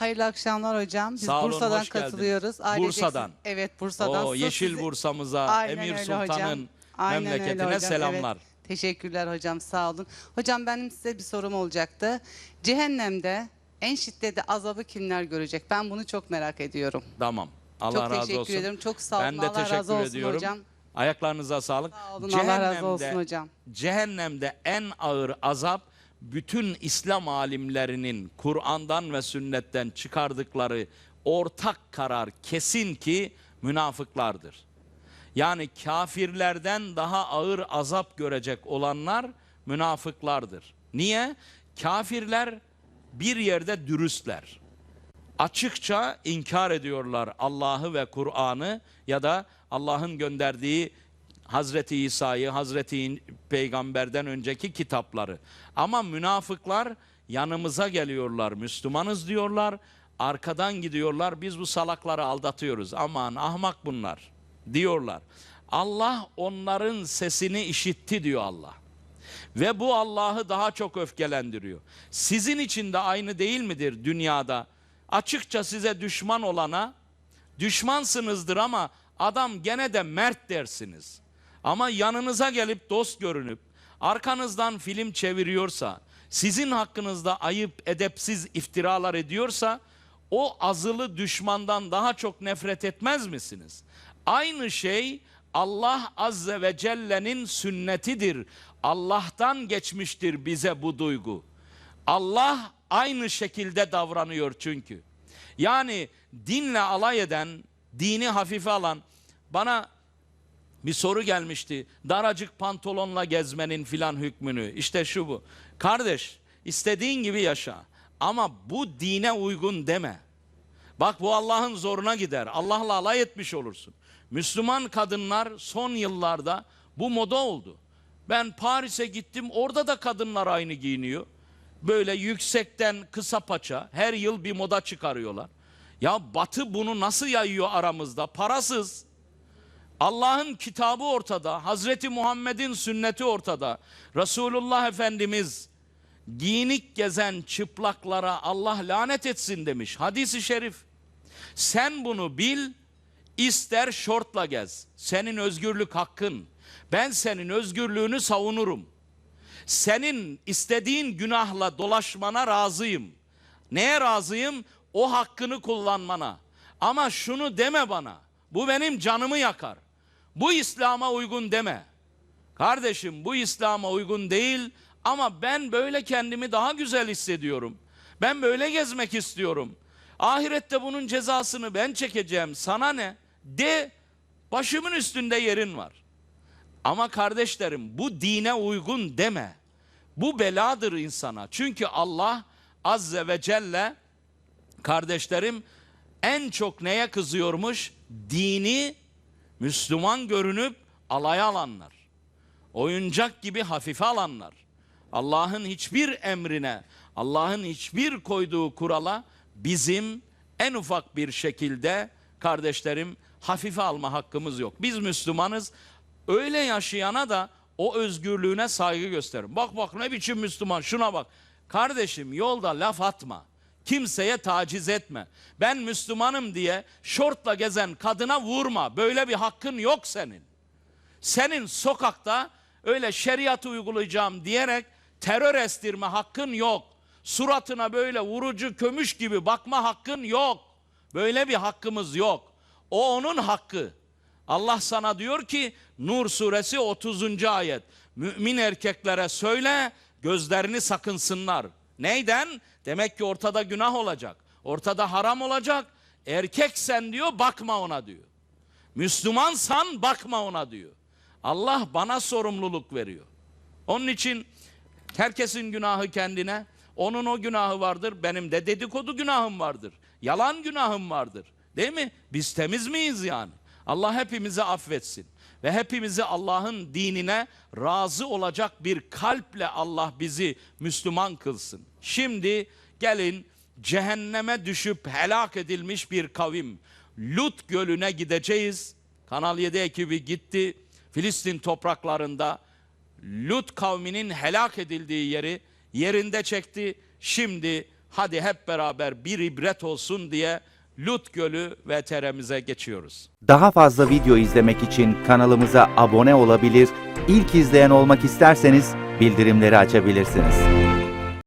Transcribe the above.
Hayırlı akşamlar hocam. Biz Sağ olun, Bursa'dan hoş geldin. katılıyoruz. Ailecek- Bursa'dan. Evet Bursa'dan. O Sırf Yeşil sizi- Bursa'mıza, Aynen Emir öyle hocam. Sultan'ın Aynen öyle memleketine hocam, selamlar. evet. Teşekkürler hocam sağ olun. Hocam benim size bir sorum olacaktı. Cehennemde en şiddetli azabı kimler görecek? Ben bunu çok merak ediyorum. Tamam. Allah çok razı teşekkür olsun. ederim. Çok sağ olun. Ben de Allah teşekkür razı olsun ediyorum. hocam. Ayaklarınıza sağlık. Sağ olun. Allah razı olsun hocam. Cehennemde en ağır azap bütün İslam alimlerinin Kur'an'dan ve sünnetten çıkardıkları ortak karar kesin ki münafıklardır. Yani kafirlerden daha ağır azap görecek olanlar münafıklardır. Niye? Kafirler bir yerde dürüstler. Açıkça inkar ediyorlar Allah'ı ve Kur'an'ı ya da Allah'ın gönderdiği Hazreti İsa'yı, Hazreti Peygamber'den önceki kitapları. Ama münafıklar yanımıza geliyorlar, Müslümanız diyorlar, arkadan gidiyorlar, biz bu salakları aldatıyoruz. Aman ahmak bunlar diyorlar. Allah onların sesini işitti diyor Allah. Ve bu Allah'ı daha çok öfkelendiriyor. Sizin için de aynı değil midir dünyada? Açıkça size düşman olana düşmansınızdır ama adam gene de mert dersiniz. Ama yanınıza gelip dost görünüp arkanızdan film çeviriyorsa, sizin hakkınızda ayıp, edepsiz iftiralar ediyorsa o azılı düşmandan daha çok nefret etmez misiniz? Aynı şey Allah Azze ve Celle'nin sünnetidir. Allah'tan geçmiştir bize bu duygu. Allah aynı şekilde davranıyor çünkü. Yani dinle alay eden, dini hafife alan bana bir soru gelmişti. Daracık pantolonla gezmenin filan hükmünü. İşte şu bu. Kardeş istediğin gibi yaşa ama bu dine uygun deme. Bak bu Allah'ın zoruna gider. Allah'la alay etmiş olursun. Müslüman kadınlar son yıllarda bu moda oldu. Ben Paris'e gittim orada da kadınlar aynı giyiniyor. Böyle yüksekten kısa paça her yıl bir moda çıkarıyorlar. Ya batı bunu nasıl yayıyor aramızda? Parasız. Allah'ın kitabı ortada. Hazreti Muhammed'in sünneti ortada. Resulullah Efendimiz giyinik gezen çıplaklara Allah lanet etsin demiş. Hadisi şerif. Sen bunu bil, ister şortla gez. Senin özgürlük hakkın. Ben senin özgürlüğünü savunurum. Senin istediğin günahla dolaşmana razıyım. Neye razıyım? O hakkını kullanmana. Ama şunu deme bana. Bu benim canımı yakar. Bu İslam'a uygun deme. Kardeşim bu İslam'a uygun değil ama ben böyle kendimi daha güzel hissediyorum. Ben böyle gezmek istiyorum. Ahirette bunun cezasını ben çekeceğim. Sana ne? De başımın üstünde yerin var. Ama kardeşlerim bu dine uygun deme. Bu beladır insana. Çünkü Allah azze ve celle kardeşlerim en çok neye kızıyormuş? Dini Müslüman görünüp alaya alanlar. Oyuncak gibi hafife alanlar. Allah'ın hiçbir emrine, Allah'ın hiçbir koyduğu kurala bizim en ufak bir şekilde kardeşlerim hafife alma hakkımız yok. Biz Müslümanız. Öyle yaşayana da o özgürlüğüne saygı gösterin. Bak bak ne biçim Müslüman şuna bak. Kardeşim yolda laf atma. Kimseye taciz etme. Ben Müslümanım diye şortla gezen kadına vurma. Böyle bir hakkın yok senin. Senin sokakta öyle şeriatı uygulayacağım diyerek terör estirme hakkın yok. Suratına böyle vurucu kömüş gibi bakma hakkın yok. Böyle bir hakkımız yok. O onun hakkı. Allah sana diyor ki Nur suresi 30. ayet. Mümin erkeklere söyle gözlerini sakınsınlar. Neyden? Demek ki ortada günah olacak. Ortada haram olacak. Erkeksen diyor bakma ona diyor. Müslümansan bakma ona diyor. Allah bana sorumluluk veriyor. Onun için herkesin günahı kendine. Onun o günahı vardır. Benim de dedikodu günahım vardır. Yalan günahım vardır. Değil mi? Biz temiz miyiz yani? Allah hepimizi affetsin. Ve hepimizi Allah'ın dinine razı olacak bir kalple Allah bizi Müslüman kılsın. Şimdi gelin cehenneme düşüp helak edilmiş bir kavim. Lut gölüne gideceğiz. Kanal 7 ekibi gitti. Filistin topraklarında Lut kavminin helak edildiği yeri yerinde çekti. Şimdi Hadi hep beraber bir ibret olsun diye Lut Gölü VTR'mize geçiyoruz. Daha fazla video izlemek için kanalımıza abone olabilir, ilk izleyen olmak isterseniz bildirimleri açabilirsiniz.